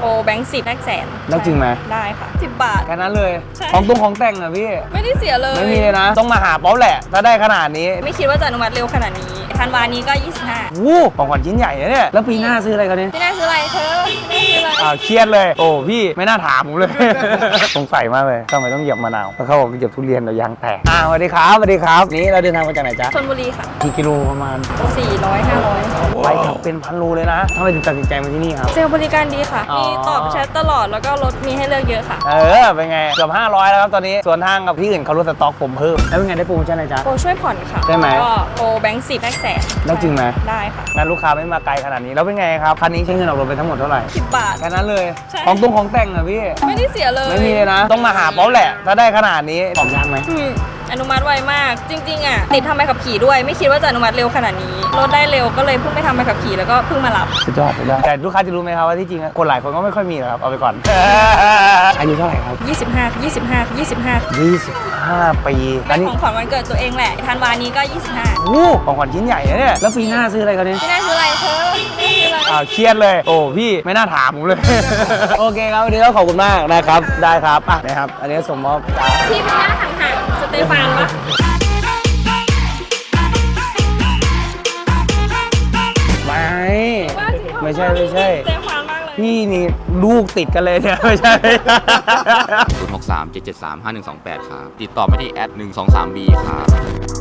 โอแบงค์สิบแลกแสนแล้วจริงไหม ได้ค่ะสิบบาท แค่นั้นเลย ใช่ ของตรงของแต่งอะพี่ ไม่ได้เสียเลย ไม่มีเลยนะ ต้องมาหาป๊อปแหละ ถ้าได้ขนาดนี้ไม่คิดว่าจะอนุมัติเร็วขนาดนี้ธันวานี้ก็ 25 วู้ของขวัญชิ้นใหญ่นะเนี่ย แล้วปีหน้าซื้ออะไรกันเนี่ยพี่น่าซื้ออะไรเธอพี่น่าซื้ ออะไรอ่าวเครียดเลย โอ้พี่ไม่น่าถามผมเลย สงสัยมากเลยทำไมต้องเหยียบมะนาวแล้วเขาบอกเหยียบทุเรียนเรายางแตกอ่าสวัสดีครับสวัสดีครับ นี่เราเดินทางมาจากไหนจ๊ะชลบุรีค่ะ กี่กิโลประมาณ400 500ไปกลับเป็นพันโลเลยนะทำไมถึงตัดสินใจมาที่นี่ครับ เซลล์บริการดีค่ะ อ๋อ มีตอบแชทตลอดแล้วก็รถมีให้เลือกเยอะค่ะ เออเป็นไงเกือบ500 แล้วครับตอนนี้ส่วนทางกับที่อื่นเขาลดสต็อกผมเพิ่มแล้วเป็นไงได้โปรโมชั่นอะไรจ๊ะ โปรช่วยผ่อนค่ะได้ไหมแล้วก็โปรแบงค์สิบแลกแสนแล้วจริงไหม ได้ค่ะ งานลูกค้าไม่มาไกลขนาดนี้แล้วเป็นไงครับคันนี้ใช้เงินออกรถไปทั้งหมดเท่าไหร่ 10 บาทแค่นั้นเลย ใช่ ของตรงของแต่งอะพี่ ไม่ได้เสียเลยไม่มีเลยนะ ต้องมาหาป๊อปแหละ ถ้าได้ขนาดนี้ของยากไหม อืมอนุมัติไวมาก จริง ๆ อะ ติดทำใบขับขี่ด้วย ไม่คิดว่าจะอนุมัติเร็วขนาดนี้ รถได้เร็วก็เลยเพิ่งไปทำใบขับขี่แล้วก็เพิ่งมารับ สุดยอดสุดยอดแต่ลูกค้าจะรู้ไหมครับว่าที่จริงอะคนหลายคนก็ไม่ค่อยมีหรอกครับ เอาไปก่อน อายุเท่าไหร่ครับ 25 25 25 25 ปี อัเป็นนนี้ของขวัญวันเกิดตัวเองแหละธันวานี้ก็ 25วู้ของขวัญชิ้นใหญ่นะเนี่ย แล้วปีหน้าซื้ออะไรกันเนี่ยพี่น่าซื้ออะไรเธอพี่น่าซื้ออะไรอ่าวเครียดเลย โอ้พี่ไม่น่าถามผมเลย โอเคครับวันนี้ก็ขอบคุณมากนะครับ ได้ครับอะนะครับ อันนี้ส่งมอบจากพี่เป็นญาติห่างๆสเตฟานปะไม่ไม่ใช่ไม่ใช่ สเตฟานมากเลย พี่นี่ลูกติดกันเลยเนี่ยไม่ใช่ 0 6 3 7 7 3 5 1 2 8 ครับ ติดต่อไปที่แอด1 2 3 b ครับ